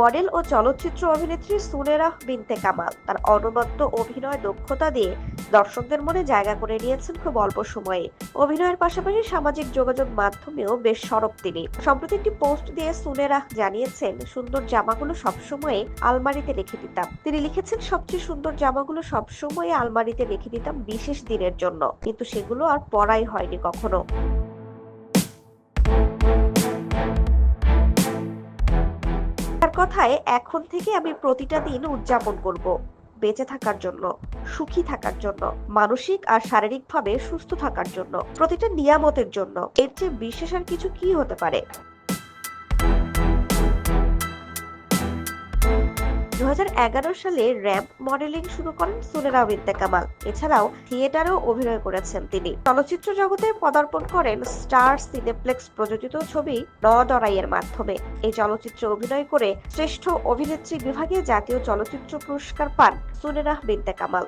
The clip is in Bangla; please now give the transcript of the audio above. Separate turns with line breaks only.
মডেল ও চলচ্চিত্র অভিনেত্রী সুনেরা বিনতে কামাল তার অনবদ্য অভিনয় দক্ষতা দিয়ে দর্শকদের মনে জায়গা করে নিয়েছেন খুব অল্প সময়ে অভিনয়ের পাশাপাশি সামাজিক যোগাযোগ মাধ্যমেও বেশ সরব তিনি সম্প্রতি একটি পোস্ট দিয়ে সুনেরা জানিয়েছেন সুন্দর জামাগুলো সবসময়ে আলমারিতে রেখে দিতাম তিনি লিখেছেন সবচেয়ে সুন্দর জামাগুলো সবসময় আলমারিতে রেখে দিতাম বিশেষ দিনের জন্য কিন্তু সেগুলো আর পরাই হয়নি কখনো তার কথায় এখন থেকে আমি প্রতিটা দিন উদযাপন করব বেঁচে থাকার জন্য সুখী থাকার জন্য মানসিক আর শারীরিকভাবে সুস্থ থাকার জন্য প্রতিটা নিয়ামতের জন্য এর চেয়ে বিশেষ আর কিছু কি হতে পারে দু সালে র‍্যাম্প মডেলিং শুরু করেন সুনেরা বিদ্যা কামাল এছাড়াও থিয়েটারেও অভিনয় করেছেন তিনি চলচ্চিত্র জগতে পদার্পণ করেন স্টার সিনেপ্লেক্স প্রযোজিত ছবি নডরাইয়ের মাধ্যমে এই চলচ্চিত্রে অভিনয় করে শ্রেষ্ঠ অভিনেত্রী বিভাগে জাতীয় চলচ্চিত্র পুরস্কার পান সুনেরাহ বিদ্যা কামাল